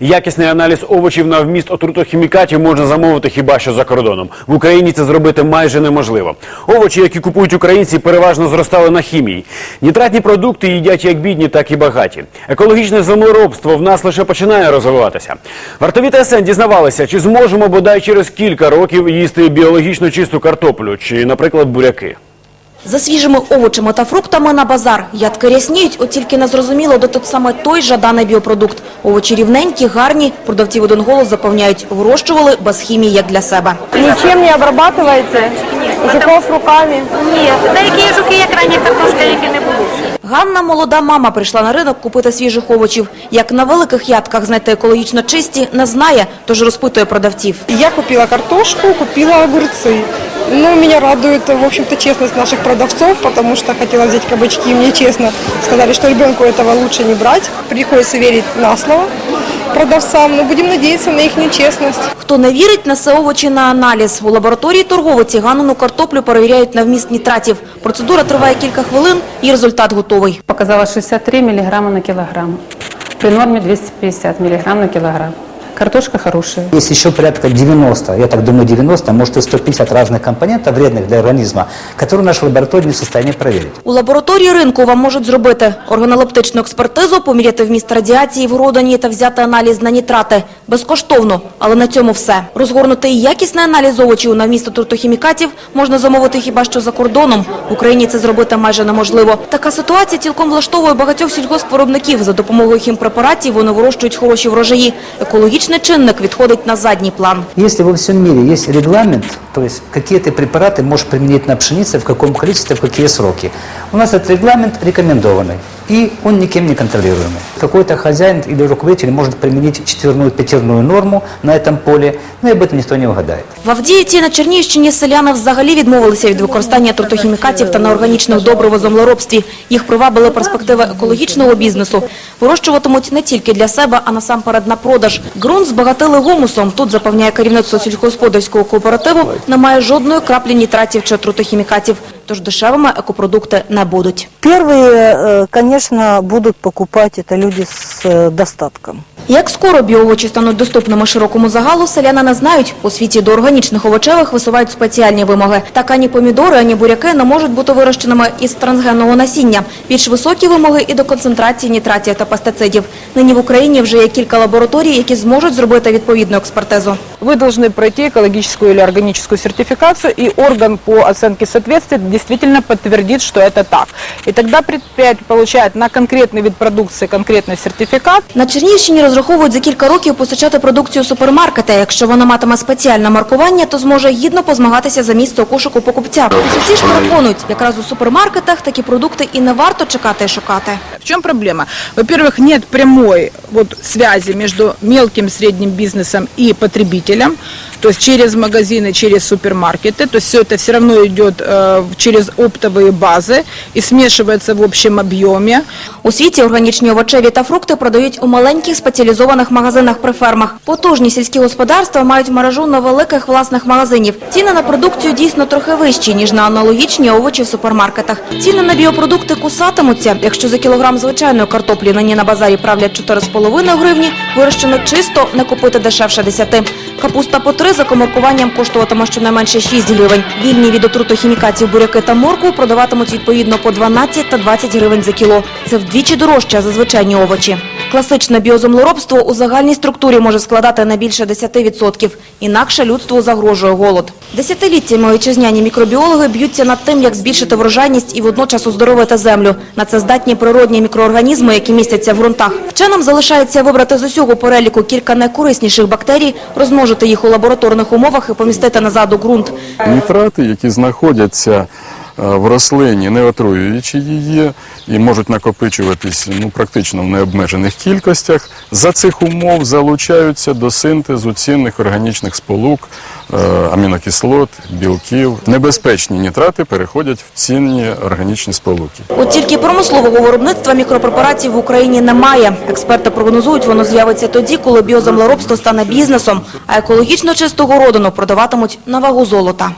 Якісний аналіз овочів на вміст отрутохімікатів можна замовити хіба що за кордоном. В Україні це зробити майже неможливо. Овочі, які купують українці, переважно зростали на хімії. Нітратні продукти їдять як бідні, так і багаті. Екологічне землеробство в нас лише починає розвиватися. Вартові ТСН дізнавалися, чи зможемо бодай через кілька років їсти біологічно чисту картоплю чи, наприклад, буряки. За свіжими овочами та фруктами на базар. Ядки рясніють, от тільки не зрозуміло, де тут саме той жаданий біопродукт. Овочі рівненькі, гарні, продавці в один голос запевняють, вирощували без хімії, як для себе. Ничем не обрабатываете? Жуков руками? Ні, деякі жуки, як рання картошка, які не було. Ганна, молода мама, прийшла на ринок купити свіжих овочів. Як на великих ядках знайти екологічно чисті, не знає, тож розпитує продавців. Я купила картошку, купила огурцы. Ну, меня радует, в общем-то, честность наших продавцов, потому что хотела взять кабачки. и Мне честно сказали, что ребенку этого лучше не брать. Приходится верить на слово продавцам, но будем надеяться на их честность. Хто не вірить, несе овочі на аналіз. У лабораторії торговиці Ганину картоплю перевіряють на вміст нітратів. Процедура триває кілька хвилин і результат готовий. Показала 63 миллиграмма на килограмм. При норме 250 миллиграмм на килограмм Картошка хорошая. Есть еще порядка 90, я так думаю 90, может и 150 разных компонентов вредных для организма, которые наша лаборатория не в состоянии проверить. У лабораторії ринку вам можуть зробити органолептичну експертизу, поміряти вміст радіації в родині та взяти аналіз на нітрати. Безкоштовно, але на цьому все. Розгорнути і якісний аналіз овочів на вміст отрутохімікатів можна замовити хіба що за кордоном. В Україні це зробити майже неможливо. Така ситуація цілком влаштовує багатьох сільгоспвиробників. За допомогою хімпрепаратів вони вирощують хороші врожаї. Екологічний чинник відходить на задній план. Если во всем мире есть регламент, то есть какие ты препараты можешь применить на пшенице, в каком количестве, в какие сроки, у нас этот регламент рекомендованный, и он никем не контролируемый. Какой-то хозяин или руководитель может применить четверную, пятерную норму на этом поле, но и об этом никто не угадает. В Авдіївці на Чернігівщині селяни взагалі відмовилися від використання тротохімікатів та неорганічних добрив у землеробстві. Їх привабили перспективи екологічного бізнесу. Вирощуватимуть не тільки для себе, а насамперед на продаж. Ґрунт збагатили гумусом. Тут, запевняє керівництво сільськогосподарського кооперативу, немає жодної краплі нітратів чи тротохімікатів. Тож дешевими екопродукти не будуть. Первые, э, конечно, будут покупать это люди с э, достатком. Як скоро біовочі стануть доступними широкому загалу, селяни не знають. У світі до органічних овочевих висувають спеціальні вимоги. Так ані помідори, ані буряки не можуть бути вирощеними із трансгенного насіння. Більш високі вимоги і до концентрації нітратів та пестицидів. Нині в Україні вже є кілька лабораторій, які зможуть зробити відповідну експертизу. Вы должны пройти экологическую или органическую сертификацию, и орган по оценке соответствия действительно подтвердит, что это так. И тогда предприятие получает на конкретный вид продукции конкретный сертификат, На Чернігівщині розраховують за кілька років постачати продукцію супермаркета. Якщо вона матиме спеціальне маркування, то зможе гідно позмагатися за місце у кошику покупця. Усі ж переконують, якраз у супермаркетах такі продукти і не варто чекати і шукати. В чем проблема? Во-первых, нет прямой вот связи между мелким средним бизнесом и потребителем, то есть через магазины, через супермаркеты, то есть все это все равно идет э, через оптовые базы и смешивается в общем объеме. У світі органічні овочеві та фрукти продають у маленьких спеціалізованих магазинах при фермах. Потужні сільські господарства мають мережу невеликих власних магазинів. Ціни на продукцію дійсно трохи вищі, ніж на аналогічні овочі в супермаркетах. Ціни на біопродукти кусатимуться. Якщо за кілограм звичайної картоплі нині на базарі правлять 4,5 гривні, вирощено чисто не купити дешевше 10. Капуста по 3 за комаркуванням коштуватиме щонайменше 6 гривень. Вільні від отрутохімікатів буряки та моркву продаватимуть відповідно по 12 та 20 гривень за кіло. Це вдвічі дорожче за звичайні овочі. Класичне біоземлеробство у загальній структурі може складати не більше 10%. Інакше людству загрожує голод. Десятиліттями вітчизняні мікробіологи б'ються над тим, як збільшити врожайність і водночас оздоровити землю. На це здатні природні мікроорганізми, які містяться в ґрунтах. Вченим залишається вибрати з усього переліку кілька найкорисніших бактерій, розмножити їх у лабораторних умовах і помістити назад у ґрунт. Нітрати, які знаходяться в рослині, не отруюючи її і можуть накопичуватись ну, практично в необмежених кількостях, за цих умов залучаються до синтезу цінних органічних сполук, е, амінокислот, білків. Небезпечні нітрати переходять в цінні органічні сполуки. От тільки промислового виробництва мікропрепаратів в Україні немає. Експерти прогнозують, воно з'явиться тоді, коли біоземлеробство стане бізнесом, а екологічно чисту городину продаватимуть на вагу золота.